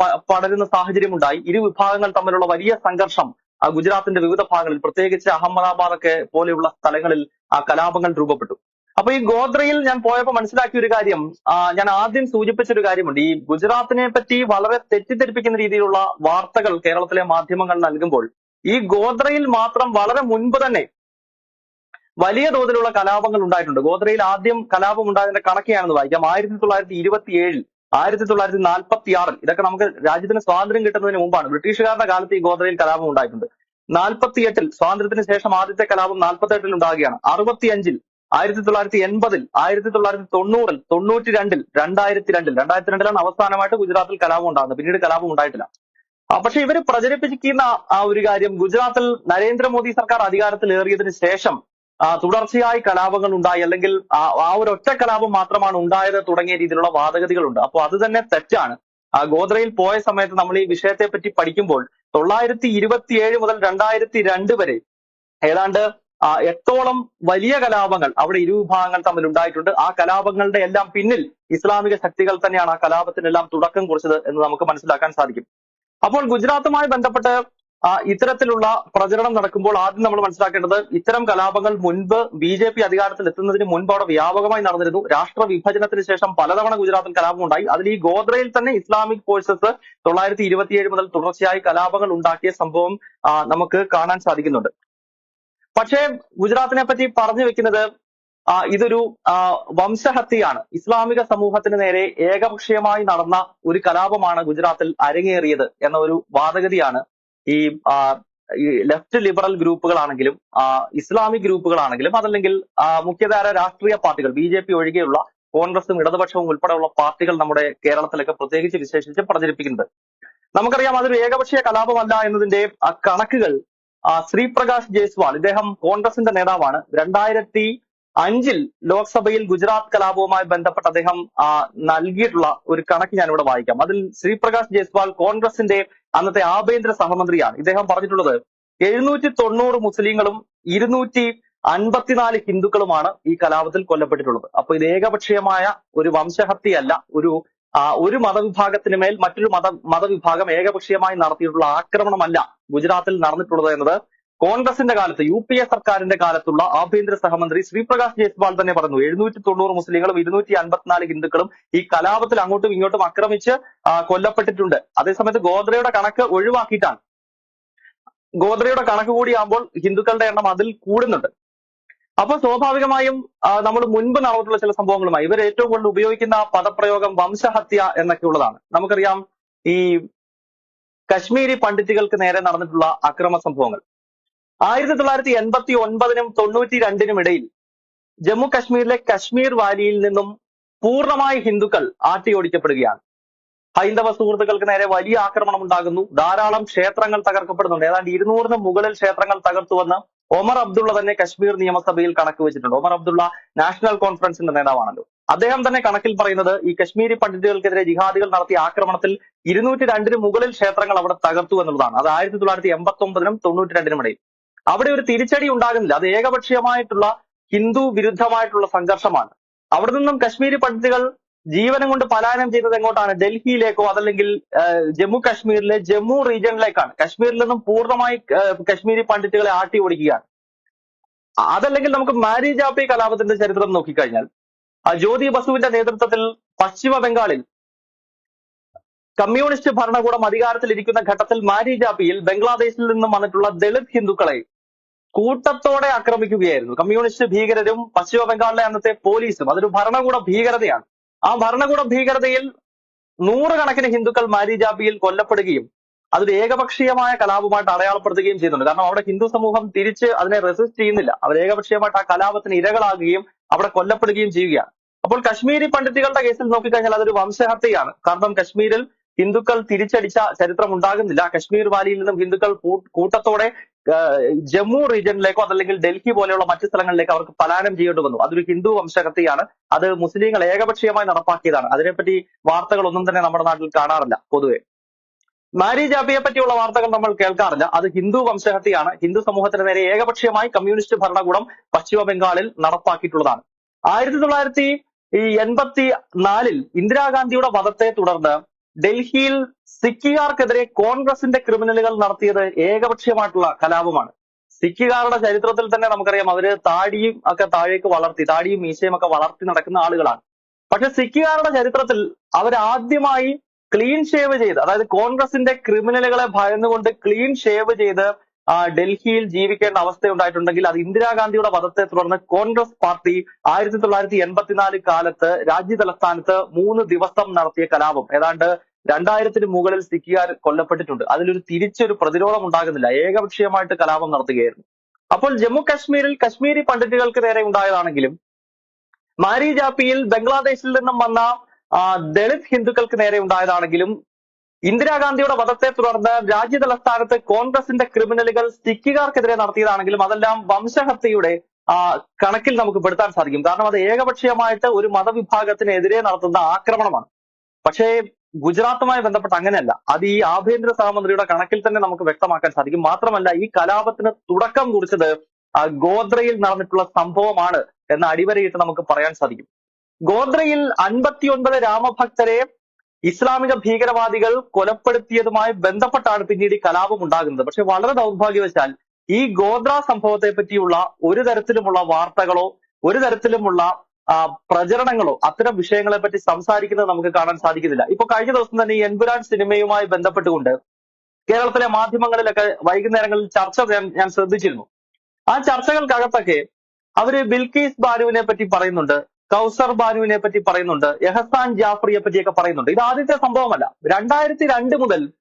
പ- പടരുന്ന സാഹചര്യം ഉണ്ടായി ഇരു വിഭാഗങ്ങൾ തമ്മിലുള്ള വലിയ സംഘർഷം ഗുജറാത്തിന്റെ വിവിധ ഭാഗങ്ങളിൽ പ്രത്യേകിച്ച് അഹമ്മദാബാദ് ഒക്കെ പോലെയുള്ള സ്ഥലങ്ങളിൽ ആ കലാപങ്ങൾ രൂപപ്പെട്ടു. അപ്പൊ ഈ ഗോദ്രയിൽ ഞാൻ പോയപ്പോൾ മനസ്സിലാക്കിയ ഒരു കാര്യം ഞാൻ ആദ്യം സൂചിപ്പിച്ച ഒരു കാര്യമുണ്ട്. ഈ ഗുജറാത്തിനെ പറ്റി വളരെ തെറ്റിദ്ധരിപ്പിക്കുന്ന രീതിയിലുള്ള വാർത്തകൾ കേരളത്തിലെ മാധ്യമങ്ങൾ നൽകുമ്പോൾ ഈ ഗോദ്രയിൽ മാത്രം വളരെ മുൻപ് തന്നെ വലിയ തോതിലുള്ള കലാപങ്ങൾ ഉണ്ടായിട്ടുണ്ട്. ഗോദ്രയിൽ ആദ്യം കലാപം ഉണ്ടായതിന്റെ കണക്കെയാണെന്ന് വായിക്കാം. ആയിരത്തി തൊള്ളായിരത്തി ഇരുപത്തി ഏഴിൽ ആയിരത്തി തൊള്ളായിരത്തി നാൽപ്പത്തി ആറിൽ ഇതൊക്കെ നമുക്ക് രാജ്യത്തിന് സ്വാതന്ത്ര്യം കിട്ടുന്നതിന് മുമ്പാണ്. ബ്രിട്ടീഷുകാരുടെ കാലത്ത് ഈ ഗോദ്രയിൽ കലാപം ഉണ്ടായിട്ടുണ്ട്. നാൽപ്പത്തി എട്ടിൽ സ്വാതന്ത്ര്യത്തിന് ശേഷം ആദ്യത്തെ കലാപം നാൽപ്പത്തി എട്ടിൽ ഉണ്ടാകുകയാണ് അറുപത്തി അഞ്ചിൽ ആയിരത്തി തൊള്ളായിരത്തി എൺപതിൽ ആയിരത്തി തൊള്ളായിരത്തി തൊണ്ണൂറിൽ തൊണ്ണൂറ്റി രണ്ടിൽ രണ്ടായിരത്തി രണ്ടിൽ രണ്ടായിരത്തി രണ്ടിലാണ് അവസാനമായിട്ട് ഗുജറാത്തിൽ കലാപം ഉണ്ടാകുന്നത്. പിന്നീട് കലാപം ഉണ്ടായിട്ടില്ല. പക്ഷെ ഇവർ പ്രചരിപ്പിക്കുന്ന ആ ഒരു കാര്യം ഗുജറാത്തിൽ നരേന്ദ്രമോദി സർക്കാർ അധികാരത്തിൽ ഏറിയതിനു ശേഷം തുടർച്ചയായി കലാപങ്ങൾ ഉണ്ടായി അല്ലെങ്കിൽ ആ ഒരു ഒറ്റ കലാപം മാത്രമാണ് ഉണ്ടായത് തുടങ്ങിയ രീതിയിലുള്ള വാദഗതികളുണ്ട്. അപ്പോൾ അത് തന്നെ തെറ്റാണ്. ഗോദ്രയിൽ പോയ സമയത്ത് നമ്മൾ ഈ വിഷയത്തെ പറ്റി പഠിക്കുമ്പോൾ തൊള്ളായിരത്തി ഇരുപത്തിയേഴ് മുതൽ രണ്ടായിരത്തി രണ്ട് വരെ ഏതാണ്ട് എത്തോളം വലിയ കലാപങ്ങൾ അവിടെ ഇരു വിഭാഗങ്ങൾ തമ്മിൽ ഉണ്ടായിട്ടുണ്ട്. ആ കലാപങ്ങളുടെ എല്ലാം പിന്നിൽ ഇസ്ലാമിക ശക്തികൾ തന്നെയാണ് ആ കലാപത്തിനെല്ലാം തുടക്കം കുറിച്ചത് എന്ന് നമുക്ക് മനസ്സിലാക്കാൻ സാധിക്കും. അപ്പോൾ ഗുജറാത്തുമായി ബന്ധപ്പെട്ട് ഇത്തരത്തിലുള്ള പ്രചരണം നടക്കുമ്പോൾ ആദ്യം നമ്മൾ മനസ്സിലാക്കേണ്ടത് ഇത്തരം കലാപങ്ങൾ മുൻപ് ബി ജെ പി അധികാരത്തിൽ എത്തുന്നതിന് മുൻപ് അവിടെ വ്യാപകമായി നടന്നിരുന്നു. രാഷ്ട്ര വിഭജനത്തിന് ശേഷം പലതവണ ഗുജറാത്തിൽ കലാപം ഉണ്ടായി. അതിൽ ഈ ഗോദ്രയിൽ തന്നെ ഇസ്ലാമിക് ഫോഴ്സസ് തൊള്ളായിരത്തി ഇരുപത്തിയേഴ് മുതൽ തുടർച്ചയായി കലാപങ്ങൾ ഉണ്ടാക്കിയ സംഭവം നമുക്ക് കാണാൻ സാധിക്കുന്നുണ്ട്. പക്ഷേ ഗുജറാത്തിനെ പറ്റി പറഞ്ഞു വെക്കുന്നത് ഇതൊരു വംശഹത്യയാണ്. ഇസ്ലാമിക സമൂഹത്തിന് നേരെ ഏകപക്ഷീയമായി നടന്ന ഒരു കലാപമാണ് ഗുജറാത്തിൽ അരങ്ങേറിയത് എന്ന ഒരു വാദഗതിയാണ് ഈ ലെഫ്റ്റ് ലിബറൽ ഗ്രൂപ്പുകളാണെങ്കിലും ഇസ്ലാമിക് ഗ്രൂപ്പുകളാണെങ്കിലും അതല്ലെങ്കിൽ മുഖ്യധാര രാഷ്ട്രീയ പാർട്ടികൾ ബി ജെ പി ഒഴികെയുള്ള കോൺഗ്രസും ഇടതുപക്ഷവും ഉൾപ്പെടെയുള്ള പാർട്ടികൾ നമ്മുടെ കേരളത്തിലൊക്കെ പ്രത്യേകിച്ച് വിശേഷിച്ച് പ്രചരിപ്പിക്കുന്നത് നമുക്കറിയാം അതൊരു ഏകപക്ഷീയ കലാപമല്ല എന്നതിന്റെ കണക്കുകൾ ശ്രീപ്രകാശ് ജയ്സ്വാൾ ഇദ്ദേഹം കോൺഗ്രസിന്റെ നേതാവാണ്. രണ്ടായിരത്തി അഞ്ചിൽ ലോക്സഭയിൽ ഗുജറാത്ത് കലാപവുമായി ബന്ധപ്പെട്ട് അദ്ദേഹം നൽകിയിട്ടുള്ള ഒരു കണക്ക് ഞാൻ ഇവിടെ വായിക്കാം. അതിൽ ശ്രീപ്രകാശ് ജയ്സ്വാൾ കോൺഗ്രസിന്റെ അന്നത്തെ ആഭ്യന്തര സഹമന്ത്രിയാണ്. ഇദ്ദേഹം പറഞ്ഞിട്ടുള്ളത് എഴുന്നൂറ്റി തൊണ്ണൂറ് മുസ്ലിങ്ങളും ഇരുന്നൂറ്റി അൻപത്തിനാല് ഹിന്ദുക്കളുമാണ് ഈ കലാപത്തിൽ കൊല്ലപ്പെട്ടിട്ടുള്ളത്. അപ്പൊ ഇത് ഏകപക്ഷീയമായ ഒരു വംശഹത്യയല്ല ഒരു ഒരു മതവിഭാഗത്തിന് മേൽ മറ്റൊരു മത മതവിഭാഗം ഏകപക്ഷീയമായി നടത്തിയിട്ടുള്ള ആക്രമണമല്ല ഗുജറാത്തിൽ നടന്നിട്ടുള്ളത് എന്നത്. കോൺഗ്രസിന്റെ കാലത്ത് യു പി എ സർക്കാരിന്റെ കാലത്തുള്ള ആഭ്യന്തര സഹമന്ത്രി ശ്രീപ്രകാശ് ജയ്സ്വാൾ തന്നെ പറഞ്ഞു എഴുന്നൂറ്റി തൊണ്ണൂറ് മുസ്ലിങ്ങളും ഇരുന്നൂറ്റി അൻപത്തിനാല് ഹിന്ദുക്കളും ഈ കലാപത്തിൽ അങ്ങോട്ടും ഇങ്ങോട്ടും ആക്രമിച്ച് കൊല്ലപ്പെട്ടിട്ടുണ്ട്. അതേസമയത്ത് ഗോദ്രയുടെ കണക്ക് ഒഴിവാക്കിയിട്ടാണ്. ഗോദ്രയുടെ കണക്ക് കൂടിയാകുമ്പോൾ ഹിന്ദുക്കളുടെ എണ്ണം അതിൽ കൂടുന്നുണ്ട്. അപ്പൊ സ്വാഭാവികമായും നമ്മൾ മുൻപ് നടന്നിട്ടുള്ള ചില സംഭവങ്ങളുമായി ഇവർ ഏറ്റവും കൂടുതൽ ഉപയോഗിക്കുന്ന പദപ്രയോഗം വംശഹത്യ എന്നൊക്കെ ഉള്ളതാണ്. നമുക്കറിയാം ഈ കശ്മീരി പണ്ഡിറ്റുകൾക്ക് നേരെ നടന്നിട്ടുള്ള അക്രമ സംഭവങ്ങൾ. ആയിരത്തി തൊള്ളായിരത്തി എൺപത്തി ഒൻപതിനും തൊണ്ണൂറ്റി രണ്ടിനും ഇടയിൽ ജമ്മു കശ്മീരിലെ കശ്മീർ വാലിയിൽ നിന്നും പൂർണമായി ഹിന്ദുക്കൾ ആട്ടിയോടിക്കപ്പെടുകയാണ്. ഹൈന്ദവ സുഹൃത്തുക്കൾക്ക് നേരെ വലിയ ആക്രമണം ഉണ്ടാകുന്നു. ധാരാളം ക്ഷേത്രങ്ങൾ തകർക്കപ്പെടുന്നുണ്ട്. ഏതാണ്ട് ഇരുന്നൂറിന് മുകളിൽ ക്ഷേത്രങ്ങൾ തകർത്തുവെന്ന് ഒമർ അബ്ദുള്ള തന്നെ കശ്മീർ നിയമസഭയിൽ കണക്ക് വെച്ചിട്ടുണ്ട്. ഒമർ അബ്ദുള്ള നാഷണൽ കോൺഫറൻസിന്റെ നേതാവാണല്ലോ. അദ്ദേഹം തന്നെ കണക്കിൽ പറയുന്നത് ഈ കശ്മീരി പണ്ഡിറ്റുകൾക്കെതിരെ ജിഹാദികൾ നടത്തിയ ആക്രമണത്തിൽ ഇരുന്നൂറ്റി രണ്ടിന് മുകളിൽ ക്ഷേത്രങ്ങൾ അവിടെ തകർത്തു എന്നുള്ളതാണ് അത് ആയിരത്തി തൊള്ളായിരത്തി എൺപത്തി ഒമ്പതിനും തൊണ്ണൂറ്റി രണ്ടിനും ഇടയിൽ. അവിടെ ഒരു തിരിച്ചടി ഉണ്ടാകുന്നില്ല. അത് ഏകപക്ഷീയമായിട്ടുള്ള ഹിന്ദു വിരുദ്ധമായിട്ടുള്ള സംഘർഷമാണ്. അവിടെ നിന്നും കശ്മീരി പണ്ഡിറ്റുകൾ ജീവനം കൊണ്ട് പലായനം ചെയ്തത് എങ്ങോട്ടാണ്? ഡൽഹിയിലേക്കോ അതല്ലെങ്കിൽ ജമ്മു കാശ്മീരിലെ ജമ്മു റീജിയനിലേക്കാണ് കശ്മീരിൽ നിന്നും പൂർണമായി കശ്മീരി പണ്ഡിറ്റുകളെ ആട്ടി ഓടിക്കുകയാണ്. അതല്ലെങ്കിൽ നമുക്ക് മാരി ജാപ്പി കലാപത്തിന്റെ ചരിത്രം നോക്കിക്കഴിഞ്ഞാൽ ജ്യോതി ബസുവിന്റെ നേതൃത്വത്തിൽ പശ്ചിമ ബംഗാളിൽ കമ്മ്യൂണിസ്റ്റ് ഭരണകൂടം അധികാരത്തിലിരിക്കുന്ന ഘട്ടത്തിൽ മാരി ജാപ്പിയിൽ ബംഗ്ലാദേശിൽ നിന്നും വന്നിട്ടുള്ള ദളിത് ഹിന്ദുക്കളെ കൂട്ടത്തോടെ ആക്രമിക്കുകയായിരുന്നു. കമ്മ്യൂണിസ്റ്റ് ഭീകരരും പശ്ചിമ ബംഗാളിലെ അന്നത്തെ പോലീസും അതൊരു ഭരണകൂട ഭീകരതയാണ്. ആ ഭരണകൂട ഭീകരതയിൽ നൂറുകണക്കിന് ഹിന്ദുക്കൾ മാരിജാബിയിൽ കൊല്ലപ്പെടുകയും അതൊരു ഏകപക്ഷീയമായ കലാപമായിട്ട് അടയാളപ്പെടുത്തുകയും ചെയ്യുന്നുണ്ട് കാരണം അവിടെ ഹിന്ദു സമൂഹം തിരിച്ച് അതിനെ റെസിസ്റ്റ് ചെയ്യുന്നില്ല. അവർ ഏകപക്ഷീയമായിട്ട് ആ കലാപത്തിന് ഇരകളാകുകയും അവിടെ കൊല്ലപ്പെടുകയും ചെയ്യുകയാണ്. അപ്പോൾ കശ്മീരി പണ്ഡിറ്റുകളുടെ കേസിൽ നോക്കിക്കഴിഞ്ഞാൽ അതൊരു വംശഹത്യയാണ്. കാരണം കശ്മീരിൽ ഹിന്ദുക്കൾ തിരിച്ചടിച്ച ചരിത്രം ഉണ്ടാകുന്നില്ല. കശ്മീർ വാലിയിൽ നിന്നും ഹിന്ദുക്കൾ കൂട്ടത്തോടെ ജമ്മു റീജിയനിലേക്കോ അതല്ലെങ്കിൽ ഡൽഹി പോലെയുള്ള മറ്റു സ്ഥലങ്ങളിലേക്ക് അവർക്ക് പലായനം ചെയ്യേണ്ടി വന്നു. അതൊരു ഹിന്ദു വംശഹത്യയാണ്. അത് മുസ്ലിങ്ങൾ ഏകപക്ഷീയമായി നടപ്പാക്കിയതാണ്. അതിനെപ്പറ്റി വാർത്തകളൊന്നും തന്നെ നമ്മുടെ നാട്ടിൽ കാണാറില്ല പൊതുവെ. മാരി ജാബിയെ പറ്റിയുള്ള വാർത്തകൾ നമ്മൾ കേൾക്കാറില്ല. അത് ഹിന്ദു വംശഹത്യയാണ്. ഹിന്ദു സമൂഹത്തിന് നേരെ ഏകപക്ഷീയമായി കമ്മ്യൂണിസ്റ്റ് ഭരണകൂടം പശ്ചിമ ബംഗാളിൽ നടപ്പാക്കിയിട്ടുള്ളതാണ്. ആയിരത്തി തൊള്ളായിരത്തി എൺപത്തി നാലിൽ ഇന്ദിരാഗാന്ധിയുടെ വധത്തെ തുടർന്ന് ഡൽഹിയിൽ സിഖുകാർക്കെതിരെ കോൺഗ്രസിന്റെ ക്രിമിനലുകൾ നടത്തിയത് ഏകപക്ഷീയമായിട്ടുള്ള കലാപമാണ്. സിഖുകാരുടെ ചരിത്രത്തിൽ തന്നെ നമുക്കറിയാം അവർ താടിയും ഒക്കെ താഴേക്ക് വളർത്തി താടിയും മീശയും ഒക്കെ വളർത്തി നടക്കുന്ന ആളുകളാണ്. പക്ഷെ സിഖുകാരുടെ ചരിത്രത്തിൽ അവർ ആദ്യമായി ക്ലീൻ ഷേവ് ചെയ്ത് അതായത് കോൺഗ്രസിന്റെ ക്രിമിനലുകളെ ഭയന്നുകൊണ്ട് ക്ലീൻ ഷേവ് ചെയ്ത് ഡൽഹിയിൽ ജീവിക്കേണ്ട അവസ്ഥ ഉണ്ടായിട്ടുണ്ടെങ്കിൽ അത് ഇന്ദിരാഗാന്ധിയുടെ വധത്തെ തുടർന്ന് കോൺഗ്രസ് പാർട്ടി ആയിരത്തി തൊള്ളായിരത്തി എൺപത്തിനാല് കാലത്ത് രാജ്യ തലസ്ഥാനത്ത് മൂന്ന് ദിവസം നടത്തിയ കലാപം. ഏതാണ്ട് രണ്ടായിരത്തിന് മുകളിൽ സിഖുകാർ കൊല്ലപ്പെട്ടിട്ടുണ്ട്. അതിലൊരു തിരിച്ചൊരു പ്രതിരോധം ഉണ്ടാകുന്നില്ല. ഏകപക്ഷീയമായിട്ട് കലാപം നടത്തുകയായിരുന്നു. അപ്പോൾ ജമ്മു കാശ്മീരിൽ കശ്മീരി പണ്ഡിറ്റുകൾക്ക് നേരെ ഉണ്ടായതാണെങ്കിലും മാരി ജാപ്പിയിൽ ബംഗ്ലാദേശിൽ നിന്നും വന്ന ദളിത് ഹിന്ദുക്കൾക്ക് നേരെ ഉണ്ടായതാണെങ്കിലും ഇന്ദിരാഗാന്ധിയുടെ വധത്തെ തുടർന്ന് രാജ്യ തലസ്ഥാനത്ത് കോൺഗ്രസിന്റെ ക്രിമിനലുകൾ സിഖുകാർക്കെതിരെ നടത്തിയതാണെങ്കിലും അതെല്ലാം വംശഹത്യയുടെ കണക്കിൽ നമുക്ക് പെടുത്താൻ സാധിക്കും. കാരണം അത് ഏകപക്ഷീയമായിട്ട് ഒരു മതവിഭാഗത്തിനെതിരെ നടത്തുന്ന ആക്രമണമാണ്. പക്ഷേ ഗുജറാത്തുമായി ബന്ധപ്പെട്ട് അങ്ങനെയല്ല. അത് ഈ ആഭ്യന്തര സഹമന്ത്രിയുടെ കണക്കിൽ തന്നെ നമുക്ക് വ്യക്തമാക്കാൻ സാധിക്കും. മാത്രമല്ല ഈ കലാപത്തിന് തുടക്കം കുറിച്ചത് ഗോദ്രയിൽ നടന്നിട്ടുള്ള സംഭവമാണ് എന്ന അടിവരയിട്ട് നമുക്ക് പറയാൻ സാധിക്കും. ഗോദ്രയിൽ അൻപത്തിയൊൻപത് രാമഭക്തരെ ഇസ്ലാമിക ഭീകരവാദികൾ കൊലപ്പെടുത്തിയതുമായി ബന്ധപ്പെട്ടാണ് പിന്നീട് ഈ കലാപം ഉണ്ടാകുന്നത്. പക്ഷെ വളരെ ദൗർഭാഗ്യവശാൽ ഈ ഗോദ്ര സംഭവത്തെ പറ്റിയുള്ള ഒരു തരത്തിലുമുള്ള വാർത്തകളോ ഒരു തരത്തിലുമുള്ള പ്രചരണങ്ങളോ അത്തരം വിഷയങ്ങളെ പറ്റി സംസാരിക്കുന്നത് നമുക്ക് കാണാൻ സാധിക്കുന്നില്ല. ഇപ്പൊ കഴിഞ്ഞ ദിവസം തന്നെ ഈ എൻപുരാൻ സിനിമയുമായി ബന്ധപ്പെട്ടുകൊണ്ട് കേരളത്തിലെ മാധ്യമങ്ങളിലൊക്കെ വൈകുന്നേരങ്ങളിൽ ചർച്ച ഞാൻ ഞാൻ ശ്രദ്ധിച്ചിരുന്നു. ആ ചർച്ചകൾക്കകത്തൊക്കെ അവർ ബിൽക്കീസ് ബാനുവിനെ പറ്റി പറയുന്നുണ്ട്. കൗസർ ബാനുവിനെ പറ്റി പറയുന്നുണ്ട് എഹസാൻ ജാഫറിയെ പറ്റിയൊക്കെ പറയുന്നുണ്ട്. ഇത് ആദ്യത്തെ സംഭവമല്ല. രണ്ടായിരത്തി രണ്ട് മുതൽ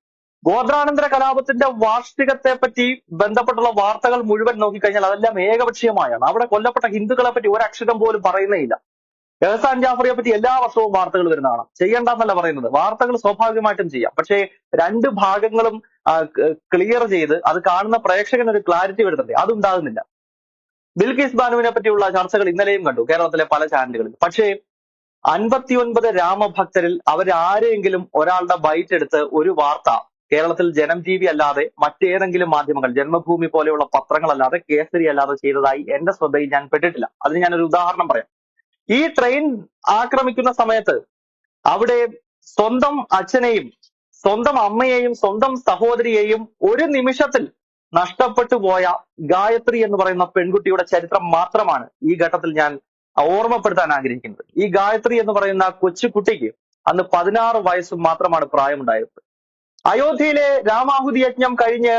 ഗോത്രാനന്തര കലാപത്തിന്റെ വാർഷികത്തെ പറ്റി ബന്ധപ്പെട്ടുള്ള വാർത്തകൾ മുഴുവൻ നോക്കിക്കഴിഞ്ഞാൽ അതെല്ലാം ഏകപക്ഷീയമായാണ്. അവിടെ കൊല്ലപ്പെട്ട ഹിന്ദുക്കളെ പറ്റി ഒരു ഒരക്ഷരം പോലും പറയുന്നേ ഇല്ല എഹസാൻ ജാഫറിയെ പറ്റി എല്ലാ വർഷവും വാർത്തകൾ വരുന്നതാണ്. ചെയ്യേണ്ടെന്നല്ല പറയുന്നത്. വാർത്തകൾ സ്വാഭാവികമായിട്ടും ചെയ്യാം. പക്ഷേ രണ്ട് ഭാഗങ്ങളും ക്ലിയർ ചെയ്ത് അത് കാണുന്ന പ്രേക്ഷകന് ഒരു ക്ലാരിറ്റി വരുന്നുണ്ട് അതുണ്ടാകുന്നില്ല. ബിൽക്കിസ് ബാനുവിനെ പറ്റിയുള്ള ചർച്ചകൾ ഇന്നലെയും കണ്ടു കേരളത്തിലെ പല ചാനലുകളിൽ. പക്ഷേ അൻപത്തിയൊൻപത് രാമഭക്തരിൽ അവരാരെങ്കിലും ഒരാളുടെ ബൈറ്റ് എടുത്ത് ഒരു വാർത്ത കേരളത്തിൽ ജനം ടി വി അല്ലാതെ മറ്റേതെങ്കിലും മാധ്യമങ്ങൾ ജന്മഭൂമി പോലെയുള്ള പത്രങ്ങളല്ലാതെ കേസരി അല്ലാതെ ചെയ്തതായി എന്റെ ശ്രദ്ധയിൽ ഞാൻ പെട്ടിട്ടില്ല. അതിന് ഞാനൊരു ഉദാഹരണം പറയാം. ഈ ട്രെയിൻ ആക്രമിക്കുന്ന സമയത്ത് അവിടെ സ്വന്തം അച്ഛനെയും സ്വന്തം അമ്മയെയും സ്വന്തം സഹോദരിയെയും ഒരു നിമിഷത്തിൽ നഷ്ടപ്പെട്ടു പോയ ഗായത്രി എന്ന് പറയുന്ന പെൺകുട്ടിയുടെ ചരിത്രം മാത്രമാണ് ഈ ഘട്ടത്തിൽ ഞാൻ ഓർമ്മപ്പെടുത്താൻ ആഗ്രഹിക്കുന്നത്. ഈ ഗായത്രി എന്ന് പറയുന്ന കൊച്ചുകുട്ടിക്ക് അന്ന് പതിനാറ് വയസ്സ് മാത്രമാണ് പ്രായമുണ്ടായത് അയോധ്യയിലെ രാമാഹുതി യജ്ഞം കഴിഞ്ഞ്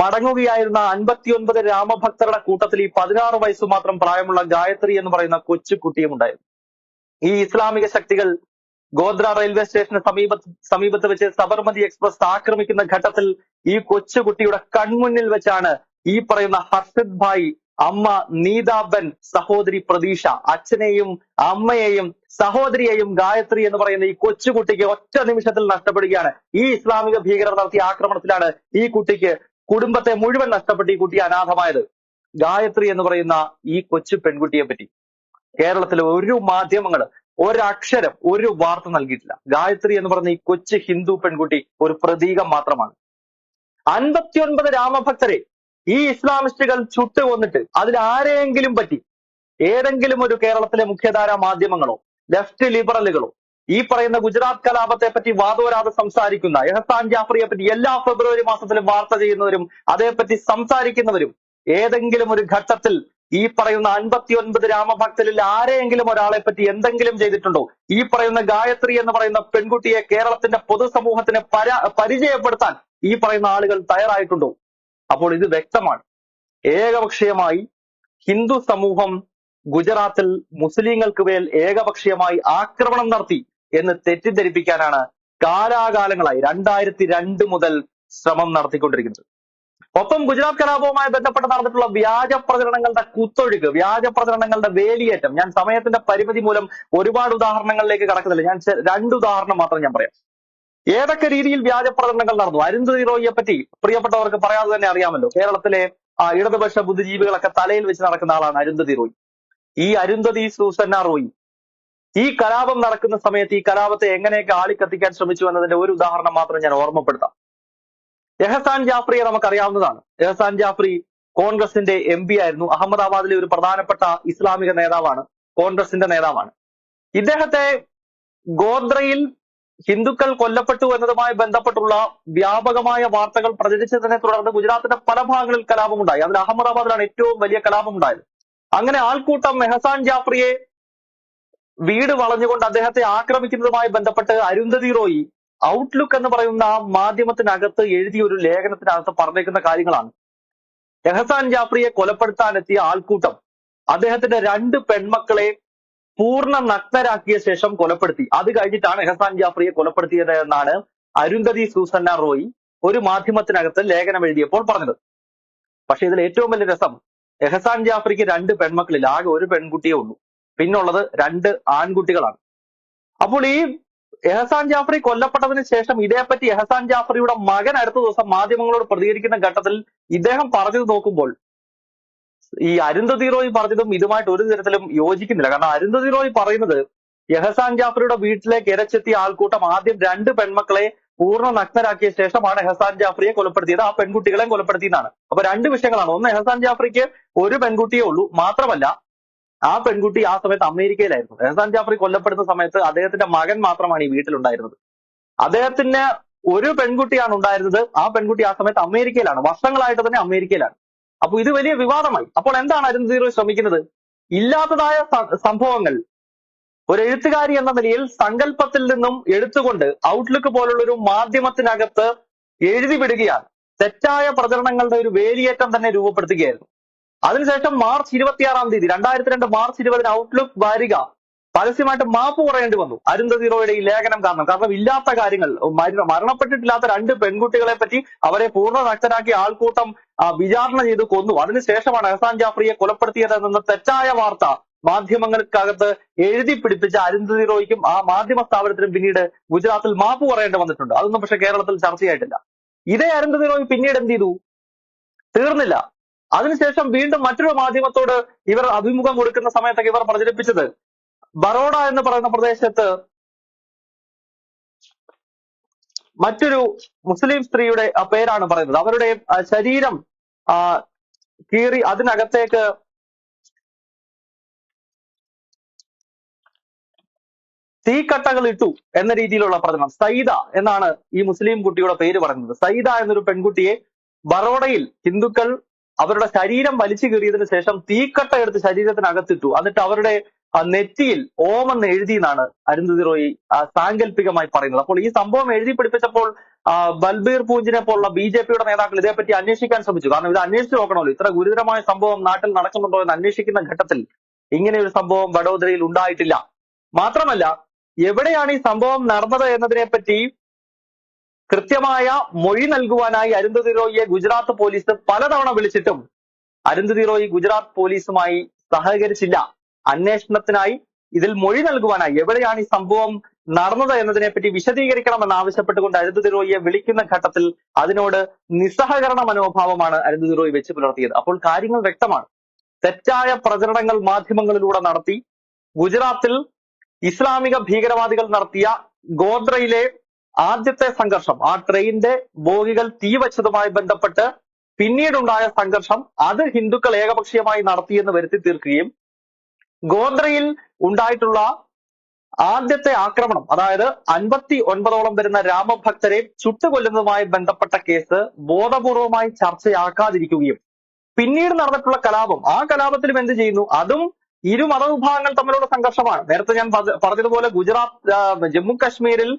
മടങ്ങുകയായിരുന്ന അൻപത്തിയൊൻപത് രാമഭക്തരുടെ കൂട്ടത്തിൽ ഈ പതിനാറ് വയസ്സ് മാത്രം പ്രായമുള്ള ഗായത്രി എന്ന് പറയുന്ന കൊച്ചു കുട്ടിയും ഉണ്ടായിരുന്നു. ഈ ഇസ്ലാമിക ശക്തികൾ ഗോദ്ര റെയിൽവേ സ്റ്റേഷന് സമീപത്ത് സമീപത്ത് വെച്ച് സബർമതി എക്സ്പ്രസ് ആക്രമിക്കുന്ന ഘട്ടത്തിൽ ഈ കൊച്ചുകുട്ടിയുടെ കൺമുന്നിൽ വെച്ചാണ് ഈ പറയുന്ന ഹർഷിദ് ഭായ് അമ്മ നീതാബൻ സഹോദരി പ്രതീക്ഷ അച്ഛനെയും അമ്മയെയും സഹോദരിയെയും ഗായത്രി എന്ന് പറയുന്ന ഈ കൊച്ചുകുട്ടിക്ക് ഒറ്റ നിമിഷത്തിൽ നഷ്ടപ്പെടുകയാണ്. ഈ ഇസ്ലാമിക ഭീകരർ നടത്തിയ ആക്രമണത്തിലാണ് ഈ കുട്ടിക്ക് കുടുംബത്തെ മുഴുവൻ നഷ്ടപ്പെട്ട് ഈ കുട്ടി അനാഥമായത്. ഗായത്രി എന്ന് പറയുന്ന ഈ കൊച്ചു പെൺകുട്ടിയെ പറ്റി കേരളത്തിലെ ഒരു മാധ്യമങ്ങൾ ഒരക്ഷരം ഒരു വാർത്ത നൽകിയിട്ടില്ല. ഗായത്രി എന്ന് പറഞ്ഞ ഈ കൊച്ചു ഹിന്ദു പെൺകുട്ടി ഒരു പ്രതീകം മാത്രമാണ്. അൻപത്തിയൊൻപത് രാമഭക്തരെ ഈ ഇസ്ലാമിസ്റ്റുകൾ ചുട്ടു കൊന്നിട്ട് അതിൽ ആരെയെങ്കിലും പറ്റി ഏതെങ്കിലും ഒരു കേരളത്തിലെ മുഖ്യധാര മാധ്യമങ്ങളോ ലെഫ്റ്റ് ലിബറലുകളോ ഈ പറയുന്ന ഗുജറാത്ത് കലാപത്തെ പറ്റി വാദോരാതെ സംസാരിക്കുന്ന എഹസാൻ ജാഫറിയെ പറ്റി എല്ലാ ഫെബ്രുവരി മാസത്തിലും വാർത്ത ചെയ്യുന്നവരും അതേപ്പറ്റി സംസാരിക്കുന്നവരും ഏതെങ്കിലും ഒരു ഘട്ടത്തിൽ ഈ പറയുന്ന അൻപത്തിയൊൻപത് രാമഭക്തരിൽ ആരെയെങ്കിലും ഒരാളെ പറ്റി എന്തെങ്കിലും ചെയ്തിട്ടുണ്ടോ? ഈ പറയുന്ന ഗായത്രി എന്ന് പറയുന്ന പെൺകുട്ടിയെ കേരളത്തിന്റെ പൊതുസമൂഹത്തിന് പര പരിചയപ്പെടുത്താൻ ഈ പറയുന്ന ആളുകൾ തയ്യാറായിട്ടുണ്ടോ? അപ്പോൾ ഇത് വ്യക്തമാണ്. ഏകപക്ഷീയമായി ഹിന്ദു സമൂഹം ഗുജറാത്തിൽ മുസ്ലിങ്ങൾക്ക് മേൽ ഏകപക്ഷീയമായി ആക്രമണം നടത്തി എന്ന് തെറ്റിദ്ധരിപ്പിക്കാനാണ് കാലാകാലങ്ങളായി രണ്ടായിരത്തി രണ്ട് മുതൽ ശ്രമം നടത്തിക്കൊണ്ടിരിക്കുന്നത്. ഒപ്പം ഗുജറാത്ത് കലാപവുമായി ബന്ധപ്പെട്ട് നടന്നിട്ടുള്ള വ്യാജ പ്രചരണങ്ങളുടെ കുത്തൊഴുക്ക് വ്യാജ പ്രചരണങ്ങളുടെ വേലിയേറ്റം ഞാൻ സമയത്തിന്റെ പരിമിതി മൂലം ഒരുപാട് ഉദാഹരണങ്ങളിലേക്ക് കടക്കുന്നില്ല. ഞാൻ രണ്ട് ഉദാഹരണം മാത്രം ഞാൻ പറയാം. ഏതൊക്കെ രീതിയിൽ വ്യാജ പ്രചരണങ്ങൾ നടന്നു? അരുന്ധതി റോയിയെ പറ്റി പ്രിയപ്പെട്ടവർക്ക് പറയാതെ തന്നെ അറിയാമല്ലോ. കേരളത്തിലെ ഇടതുപക്ഷ ബുദ്ധിജീവികളൊക്കെ തലയിൽ വെച്ച് നടക്കുന്ന ആളാണ് അരുന്ധതി റോയി. ഈ അരുന്ധതി സൂസന്ന റോയി ഈ കലാപം നടക്കുന്ന സമയത്ത് ഈ കലാപത്തെ എങ്ങനെയൊക്കെ ആളിക്കത്തിക്കാൻ ശ്രമിച്ചു എന്നതിന്റെ ഒരു ഉദാഹരണം മാത്രം ഞാൻ ഓർമ്മപ്പെടുത്താം. എഹസാൻ ജാഫ്രിയെ നമുക്കറിയാവുന്നതാണ്. എഹസാൻ ജാഫ്രി കോൺഗ്രസിന്റെ എം പി ആയിരുന്നു. അഹമ്മദാബാദിലെ ഒരു പ്രധാനപ്പെട്ട ഇസ്ലാമിക നേതാവാണ്. കോൺഗ്രസിന്റെ നേതാവാണ്. ഇദ്ദേഹത്തെ ഗോദ്രയിൽ ഹിന്ദുക്കൾ കൊല്ലപ്പെട്ടു എന്നതുമായി ബന്ധപ്പെട്ടുള്ള വ്യാപകമായ വാർത്തകൾ പ്രചരിച്ചതിനെ തുടർന്ന് ഗുജറാത്തിന്റെ പല ഭാഗങ്ങളിൽ കലാപമുണ്ടായി. അതിൽ അഹമ്മദാബാദിലാണ് ഏറ്റവും വലിയ കലാപമുണ്ടായത്. അങ്ങനെ ആൾക്കൂട്ടം മെഹസാൻ ജാഫ്രിയെ വീട് വളഞ്ഞുകൊണ്ട് അദ്ദേഹത്തെ ആക്രമിക്കുന്നതുമായി ബന്ധപ്പെട്ട് അരുന്ധതി റോയി ഔട്ട്ലുക്ക് എന്ന് പറയുന്ന ആ മാധ്യമത്തിനകത്ത് എഴുതിയ ഒരു ലേഖനത്തിനകത്ത് പറഞ്ഞേക്കുന്ന കാര്യങ്ങളാണ്. എഹസാൻ ജാഫ്രിയെ കൊലപ്പെടുത്താൻ എത്തിയ ആൾക്കൂട്ടം അദ്ദേഹത്തിന്റെ രണ്ട് പെൺമക്കളെ പൂർണ നഗ്നരാക്കിയ ശേഷം കൊലപ്പെടുത്തി. അത് കഴിഞ്ഞിട്ടാണ് എഹസാൻ ജാഫ്രിയെ കൊലപ്പെടുത്തിയത് എന്നാണ് അരുന്ധതി സൂസന്ന റോയി ഒരു മാധ്യമത്തിനകത്ത് ലേഖനം എഴുതിയപ്പോൾ പറഞ്ഞത്. പക്ഷെ ഇതിൽ ഏറ്റവും വലിയ രസം എഹസാൻ ജാഫ്രിക്ക് രണ്ട് പെൺമക്കളിൽ ആകെ ഒരു പെൺകുട്ടിയേ ഉള്ളൂ. പിന്നുള്ളത് രണ്ട് ആൺകുട്ടികളാണ്. അപ്പോൾ ഈ എഹസാൻ ജാഫറി കൊല്ലപ്പെട്ടതിന് ശേഷം ഇതേപ്പറ്റി എഹസാൻ ജാഫറിയുടെ മകൻ അടുത്ത ദിവസം മാധ്യമങ്ങളോട് പ്രതികരിക്കുന്ന ഘട്ടത്തിൽ ഇദ്ദേഹം പറഞ്ഞത് നോക്കുമ്പോൾ ഈ അരുന്ധതി റോയ് പറഞ്ഞതും ഇതുമായിട്ട് ഒരു തരത്തിലും യോജിക്കുന്നില്ല. കാരണം അരുന്ധതി റോയ് പറയുന്നത് എഹസാൻ ജാഫറിയുടെ വീട്ടിലേക്ക് ഇരച്ചെത്തിയ ആൾക്കൂട്ടം ആദ്യം രണ്ട് പെൺമക്കളെ പൂർണ നഗ്നരാക്കിയ ശേഷമാണ് എഹസാൻ ജാഫറിയെ കൊലപ്പെടുത്തിയത്. ആ പെൺകുട്ടികളെയും കൊലപ്പെടുത്തിയെന്നാണ്. അപ്പൊ രണ്ട് വിഷയങ്ങളാണ്. ഒന്ന് എഹസാൻ ജാഫറിക്ക് ഒരു പെൺകുട്ടിയേ ഉള്ളൂ. മാത്രമല്ല ആ പെൺകുട്ടി ആ സമയത്ത് അമേരിക്കയിലായിരുന്നു. എഹസാൻ ജാഫറി കൊല്ലപ്പെടുന്ന സമയത്ത് അദ്ദേഹത്തിന്റെ മകൻ മാത്രമാണ് ഈ വീട്ടിലുണ്ടായിരുന്നത്. അദ്ദേഹത്തിന് ഒരു പെൺകുട്ടിയാണ് ഉണ്ടായിരുന്നത്. ആ പെൺകുട്ടി ആ സമയത്ത് അമേരിക്കയിലാണ്. വർഷങ്ങളായിട്ട് തന്നെ അമേരിക്കയിലാണ്. അപ്പൊ ഇത് വലിയ വിവാദമായി. അപ്പോൾ എന്താണ് അരുന്ധതി ശ്രമിക്കുന്നത്? ഇല്ലാത്തതായ സംഭവങ്ങൾ. ഒരു എഴുത്തുകാരി എന്ന നിലയിൽ സങ്കല്പത്തിൽ നിന്നും എടുത്തുകൊണ്ട് ഔട്ട്ലുക്ക് പോലുള്ള ഒരു മാധ്യമത്തിനകത്ത് എഴുതി വിടുകയാണ്. തെറ്റായ പ്രചരണങ്ങളുടെ ഒരു വേലിയേറ്റം തന്നെ രൂപപ്പെടുത്തുകയായിരുന്നു. അതിനുശേഷം മാർച്ച് ഇരുപത്തിയാറാം തീയതി രണ്ടായിരത്തി രണ്ട് മാർച്ച് ഇരുപതിന് ഔട്ട്ലുക്ക് വാരിക. പരസ്യമായിട്ട് മാപ്പ് പറയേണ്ടി വന്നു. അരുന്ധതി ഈ ലേഖനം കാരണം കാരണം ഇല്ലാത്ത കാര്യങ്ങൾ മരണപ്പെട്ടിട്ടില്ലാത്ത രണ്ട് പെൺകുട്ടികളെ പറ്റി അവരെ പൂർണ നഗ്നരാക്കി ആൾക്കൂട്ടം വിചാരണ ചെയ്ത് കൊന്നു. അതിനുശേഷമാണ് എഹസാൻ ജാഫ്രിയെ കൊലപ്പെടുത്തിയത് എന്ന തെറ്റായ വാർത്ത മാധ്യമങ്ങൾക്കകത്ത് എഴുതി പിടിപ്പിച്ച അരുന്ധതി റോയ്ക്കും ആ മാധ്യമ സ്ഥാപനത്തിനും പിന്നീട് ഗുജറാത്തിൽ മാപ്പ് പറയേണ്ടി വന്നിട്ടുണ്ട്. അതൊന്നും പക്ഷെ കേരളത്തിൽ ചർച്ചയായിട്ടില്ല. ഇതേ അരുന്ധതി റോയ് പിന്നീട് എന്ത് ചെയ്തു? തീർന്നില്ല. അതിനുശേഷം വീണ്ടും മറ്റൊരു മാധ്യമത്തോട് ഇവർ അഭിമുഖം കൊടുക്കുന്ന സമയത്തൊക്കെ ഇവർ പ്രചരിപ്പിച്ചത് ബറോഡ എന്ന് പറയുന്ന പ്രദേശത്ത് മറ്റൊരു മുസ്ലിം സ്ത്രീയുടെ പേരാണ് പറയുന്നത്. അവരുടെ ശരീരം കീറി അതിനകത്തേക്ക് തീക്കട്ടകൾ ഇട്ടു എന്ന രീതിയിലുള്ള പ്രചരണം. സൈദ എന്നാണ് ഈ മുസ്ലിം കുട്ടിയുടെ പേര് പറയുന്നത്. സൈദ എന്നൊരു പെൺകുട്ടിയെ ബറോഡയിൽ ഹിന്ദുക്കൾ അവരുടെ ശരീരം വലിച്ചു കീറിയതിനു ശേഷം തീക്കട്ട എടുത്ത് ശരീരത്തിനകത്തിട്ടു. എന്നിട്ട് അവരുടെ നെറ്റിയിൽ ഓം എന്ന് എഴുതി എന്നാണ് അരുന്ധതി റോയി സാങ്കല്പികമായി പറയുന്നത്. അപ്പോൾ ഈ സംഭവം എഴുതി പിടിപ്പിച്ചപ്പോൾ ബൽബീർ പൂഞ്ചിനെ പോലുള്ള ബി ജെ പിയുടെ നേതാക്കൾ ഇതേപ്പറ്റി അന്വേഷിക്കാൻ ശ്രമിച്ചു. കാരണം ഇത് അന്വേഷിച്ച് നോക്കണമല്ലോ. ഇത്ര ഗുരുതരമായ സംഭവം നാട്ടിൽ നടക്കുന്നുണ്ടോ എന്ന് അന്വേഷിക്കുന്ന ഘട്ടത്തിൽ ഇങ്ങനെ ഒരു സംഭവം വഡോദരയിൽ ഉണ്ടായിട്ടില്ല. മാത്രമല്ല എവിടെയാണ് ഈ സംഭവം നടന്നത് എന്നതിനെ പറ്റി കൃത്യമായ മൊഴി നൽകുവാനായി അരുന്ധതി റോയിയെ ഗുജറാത്ത് പോലീസ് പലതവണ വിളിച്ചിട്ടും അരുന്ധതി റോയി ഗുജറാത്ത് പോലീസുമായി സഹകരിച്ചില്ല. അന്വേഷണത്തിനായി ഇതിൽ മൊഴി നൽകുവാനായി എവിടെയാണ് ഈ സംഭവം നടന്നത് എന്നതിനെപ്പറ്റി വിശദീകരിക്കണമെന്ന് ആവശ്യപ്പെട്ടുകൊണ്ട് അരുന്ധതി റോയിയെ വിളിക്കുന്ന ഘട്ടത്തിൽ അതിനോട് നിസ്സഹകരണ മനോഭാവമാണ് അരുന്ധതി റോയി വെച്ച് പുലർത്തിയത്. അപ്പോൾ കാര്യങ്ങൾ വ്യക്തമാണ്. തെറ്റായ പ്രചരണങ്ങൾ മാധ്യമങ്ങളിലൂടെ നടത്തി ഗുജറാത്തിൽ ഇസ്ലാമിക ഭീകരവാദികൾ നടത്തിയ ഗോദ്രയിലെ ആദ്യത്തെ സംഘർഷം ആ ട്രെയിനിന്റെ ബോഗികൾ തീവച്ചതുമായി ബന്ധപ്പെട്ട് പിന്നീടുണ്ടായ സംഘർഷം അത് ഹിന്ദുക്കൾ ഏകപക്ഷീയമായി നടത്തിയെന്ന് വരുത്തി തീർക്കുകയും ഗോദ്രയിൽ ഉണ്ടായിട്ടുള്ള ആദ്യത്തെ ആക്രമണം അതായത് അൻപത്തി ഒൻപതോളം വരുന്ന രാമഭക്തരെ ചുട്ടുകൊല്ലുന്നതുമായി ബന്ധപ്പെട്ട കേസ് ബോധപൂർവമായി ചർച്ചയാക്കാതിരിക്കുകയും പിന്നീട് നടന്നിട്ടുള്ള കലാപം ആ കലാപത്തിലും എന്ത് ചെയ്യുന്നു? അതും ഇരു മതവിഭാഗങ്ങൾ തമ്മിലുള്ള സംഘർഷമാണ്. നേരത്തെ ഞാൻ പറഞ്ഞതുപോലെ ഗുജറാത്ത് ജമ്മു കാശ്മീരിൽ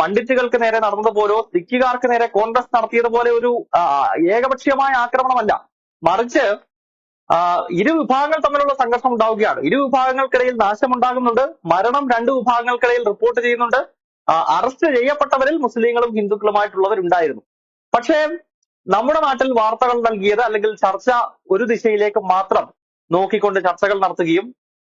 പണ്ഡിറ്റുകൾക്ക് നേരെ നടന്നതുപോലോ സിഖുകാർക്ക് നേരെ കോൺഗ്രസ് നടത്തിയതുപോലെ ഒരു ഏകപക്ഷീയമായ ആക്രമണമല്ല. മറിച്ച് ഇരു വിഭാഗങ്ങൾ തമ്മിലുള്ള സംഘർഷം ഉണ്ടാവുകയാണ്. ഇരു വിഭാഗങ്ങൾക്കിടയിൽ നാശമുണ്ടാകുന്നുണ്ട്. മരണം രണ്ട് വിഭാഗങ്ങൾക്കിടയിൽ റിപ്പോർട്ട് ചെയ്യുന്നുണ്ട്. അറസ്റ്റ് ചെയ്യപ്പെട്ടവരിൽ മുസ്ലിങ്ങളും ഹിന്ദുക്കളുമായിട്ടുള്ളവരുണ്ടായിരുന്നു. പക്ഷേ നമ്മുടെ നാട്ടിൽ വാർത്തകൾ നൽകിയത് അല്ലെങ്കിൽ ചർച്ച ഒരു ദിശയിലേക്ക് മാത്രം നോക്കിക്കൊണ്ട് ചർച്ചകൾ നടത്തുകയും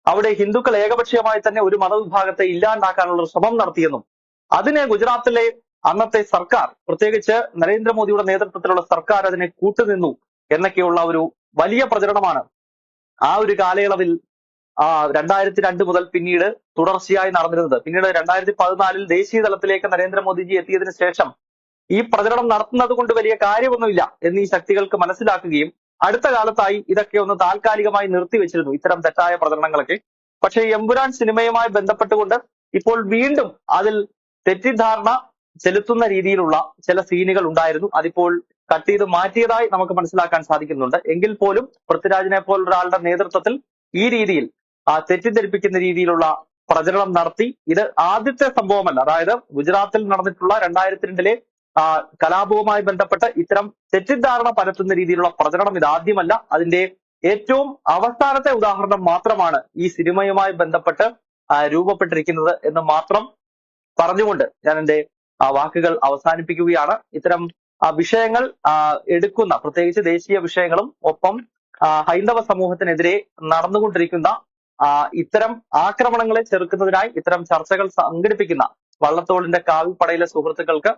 അവിടെ ഹിന്ദുക്കൾ ഏകപക്ഷീയമായി തന്നെ ഒരു മതവിഭാഗത്തെ ഇല്ലാണ്ടാക്കാനുള്ള ശ്രമം നടത്തിയെന്നും അതിന് ഗുജറാത്തിലെ അന്നത്തെ സർക്കാർ പ്രത്യേകിച്ച് നരേന്ദ്രമോദിയുടെ നേതൃത്വത്തിലുള്ള സർക്കാർ അതിനെ കൂട്ടുനിന്നു എന്നൊക്കെയുള്ള ഒരു വലിയ പ്രചരണമാണ്. ആ ഒരു കാലയളവിൽ ആ രണ്ടായിരത്തി രണ്ട് മുതൽ പിന്നീട് തുടർച്ചയായി നടന്നിരുന്നത്. പിന്നീട് രണ്ടായിരത്തി പതിനാലിൽ ദേശീയ തലത്തിലേക്ക് നരേന്ദ്രമോദിജി എത്തിയതിനു ശേഷം ഈ പ്രചരണം നടത്തുന്നത് കൊണ്ട് വലിയ കാര്യമൊന്നുമില്ല എന്ന് ഈ ശക്തികൾക്ക് മനസ്സിലാക്കുകയും അടുത്ത കാലത്തായി ഇതൊക്കെ ഒന്ന് താൽക്കാലികമായി നിർത്തിവെച്ചിരുന്നു ഇത്തരം തെറ്റായ പ്രചരണങ്ങളൊക്കെ. പക്ഷേ എമ്പുരാൻ സിനിമയുമായി ബന്ധപ്പെട്ടുകൊണ്ട് ഇപ്പോൾ വീണ്ടും അതിൽ തെറ്റിദ്ധാരണ ചെലുത്തുന്ന രീതിയിലുള്ള ചില സീനുകൾ ഉണ്ടായിരുന്നു. അതിപ്പോൾ കട്ട് ചെയ്ത് മാറ്റിയതായി നമുക്ക് മനസ്സിലാക്കാൻ സാധിക്കുന്നുണ്ട്. എങ്കിൽ പോലും പൃഥ്വിരാജിനെ പോലൊരാളുടെ നേതൃത്വത്തിൽ ഈ രീതിയിൽ തെറ്റിദ്ധരിപ്പിക്കുന്ന രീതിയിലുള്ള പ്രചരണം നടത്തി. ഇത് ആദ്യത്തെ സംഭവമല്ല. അതായത് ഗുജറാത്തിൽ നടന്നിട്ടുള്ള രണ്ടായിരത്തി രണ്ടിലെ കലാപവുമായി ബന്ധപ്പെട്ട് ഇത്തരം തെറ്റിദ്ധാരണ പരത്തുന്ന രീതിയിലുള്ള പ്രചരണം ഇത് ആദ്യമല്ല. അതിന്റെ ഏറ്റവും അവസാനത്തെ ഉദാഹരണം മാത്രമാണ് ഈ സിനിമയുമായി ബന്ധപ്പെട്ട് രൂപപ്പെട്ടിരിക്കുന്നത് എന്ന് മാത്രം പറഞ്ഞുകൊണ്ട് ഞാൻ എന്റെ വാക്കുകൾ അവസാനിപ്പിക്കുകയാണ്. ഇത്തരം വിഷയങ്ങൾ എടുക്കുന്ന പ്രത്യേകിച്ച് ദേശീയ വിഷയങ്ങളും ഒപ്പം ഹൈന്ദവ സമൂഹത്തിനെതിരെ നടന്നുകൊണ്ടിരിക്കുന്ന ഇത്തരം ആക്രമണങ്ങളെ ചെറുക്കുന്നതിനായി ഇത്തരം ചർച്ചകൾ സംഘടിപ്പിക്കുന്ന വള്ളത്തോളിന്റെ കാവിപ്പടയിലെ സുഹൃത്തുക്കൾക്ക്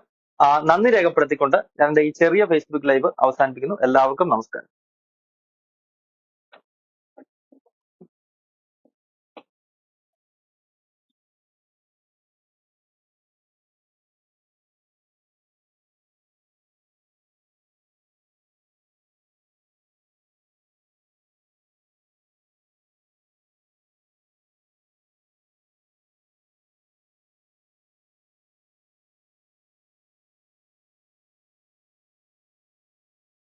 നന്ദി രേഖപ്പെടുത്തിക്കൊണ്ട് ഞാൻ ഈ ചെറിയ ഫേസ്ബുക്ക് ലൈവ് അവസാനിപ്പിക്കുന്നു. എല്ലാവർക്കും നമസ്കാരം.